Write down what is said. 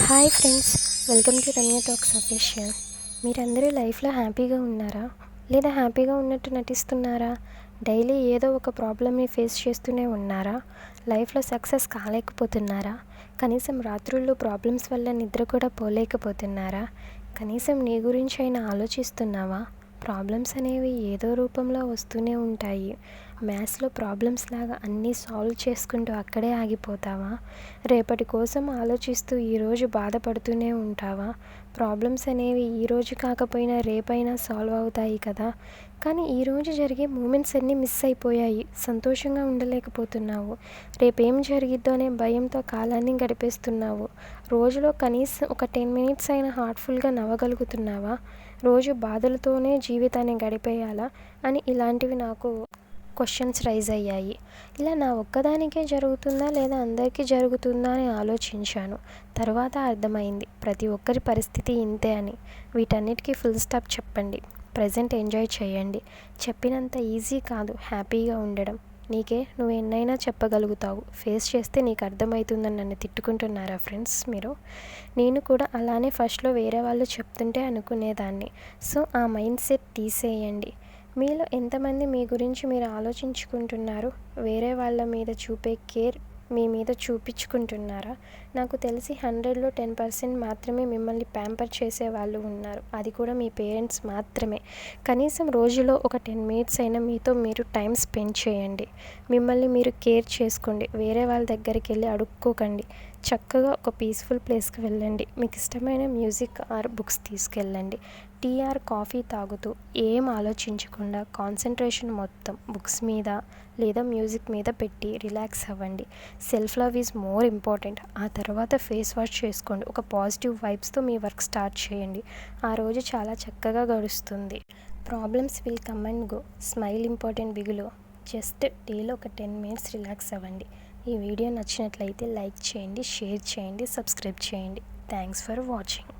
Hi friends welcome to Ramya talks official మీరందరూ లైఫ్లో హ్యాపీగా ఉన్నారా? లేదా హ్యాపీగా ఉన్నట్టు నటిస్తున్నారా? డైలీ ఏదో ఒక ప్రాబ్లమ్ని ఫేస్ చేస్తూనే ఉన్నారా? లైఫ్లో సక్సెస్ కాలేకపోతున్నారా? కనీసం రాత్రుల్లో ప్రాబ్లమ్స్ వల్ల నిద్ర కూడా పోలేకపోతున్నారా? కనీసం నీ గురించి అయినా ఆలోచిస్తున్నావా? ప్రాబ్లమ్స్ అనేవి ఏదో రూపంలో వస్తూనే ఉంటాయి. మ్యాథ్స్లో ప్రాబ్లమ్స్ లాగా అన్నీ సాల్వ్ చేసుకుంటూ అక్కడే ఆగిపోతావా? రేపటి కోసం ఆలోచిస్తూ ఈరోజు బాధపడుతూనే ఉంటావా? ప్రాబ్లమ్స్ అనేవి ఈరోజు కాకపోయినా రేపైనా సాల్వ్ అవుతాయి కదా? కానీ ఈరోజు జరిగే మూమెంట్స్ అన్నీ మిస్ అయిపోయాయి. సంతోషంగా ఉండలేకపోతున్నావు. రేపేం జరిగిద్దో అనే భయంతో కాలాన్ని గడిపేస్తున్నావు. రోజులో కనీసం ఒక టెన్ మినిట్స్ అయినా హార్ట్ఫుల్గా నవ్వగలుగుతున్నావా? రోజు బాధలతోనే జీవితాన్ని గడిపేయాలా అని ఇలాంటివి నాకు క్వశ్చన్స్ రైజ్ అయ్యాయి. ఇలా నా ఒక్కదానికే జరుగుతుందా లేదా అందరికీ జరుగుతుందా అని ఆలోచించాను. తర్వాత అర్థమైంది ప్రతి ఒక్కరి పరిస్థితి ఇంతే అని. వీటన్నిటికీ ఫుల్ స్టాప్ చెప్పండి. ప్రజెంట్ ఎంజాయ్ చేయండి. చెప్పినంత ఈజీ కాదు హ్యాపీగా ఉండడం. నీకే నువ్వు ఎన్నైనా చెప్పగలుగుతావు. ఫేస్ చేస్తే నీకు అర్థమవుతుందని నన్ను తిట్టుకుంటున్నారా ఫ్రెండ్స్ మీరు? నేను కూడా అలానే ఫస్ట్లో వేరే వాళ్ళు చెప్తుంటే అనుకునేదాన్ని. సో ఆ మైండ్ సెట్ తీసేయండి. మీలో ఎంతమంది మీ గురించి మీరు ఆలోచించుకుంటున్నారు? వేరే వాళ్ళ మీద చూపే కేర్ మీ మీద చూపించుకుంటున్నారా? నాకు తెలిసి హండ్రెడ్లో టెన్ పర్సెంట్ మాత్రమే మిమ్మల్ని ప్యాంపర్ చేసే వాళ్ళు ఉన్నారు. అది కూడా మీ పేరెంట్స్ మాత్రమే. కనీసం రోజులో ఒక టెన్ మినిట్స్ అయినా మీతో మీరు టైం స్పెండ్ చేయండి. మిమ్మల్ని మీరు కేర్ చేసుకోండి. వేరే వాళ్ళ దగ్గరికి వెళ్ళి అడుక్కోకండి. చక్కగా ఒక పీస్ఫుల్ ప్లేస్కి వెళ్ళండి. మీకు ఇష్టమైన మ్యూజిక్ ఆర్ బుక్స్ తీసుకెళ్ళండి. టీ ఆర్ కాఫీ తాగుతూ ఏం ఆలోచించకుండా కాన్సన్ట్రేషన్ మొత్తం బుక్స్ మీద లేదా మ్యూజిక్ మీద పెట్టి రిలాక్స్ అవ్వండి. Self love is more important ఆ తర్వాత ఫేస్ వాష్ చేసుకోండి. ఒక పాజిటివ్ వైబ్స్తో మీ వర్క్ స్టార్ట్ చేయండి. ఆ రోజు చాలా చక్కగా గడుస్తుంది. Problems will come and go smile important బిగులో. Just డేలో ఒక టెన్ మినిట్స్ రిలాక్స్ అవ్వండి. ఈ వీడియో నచ్చినట్లయితే లైక్ చేయండి షేర్ చేయండి సబ్స్క్రైబ్ చేయండి. Thanks for watching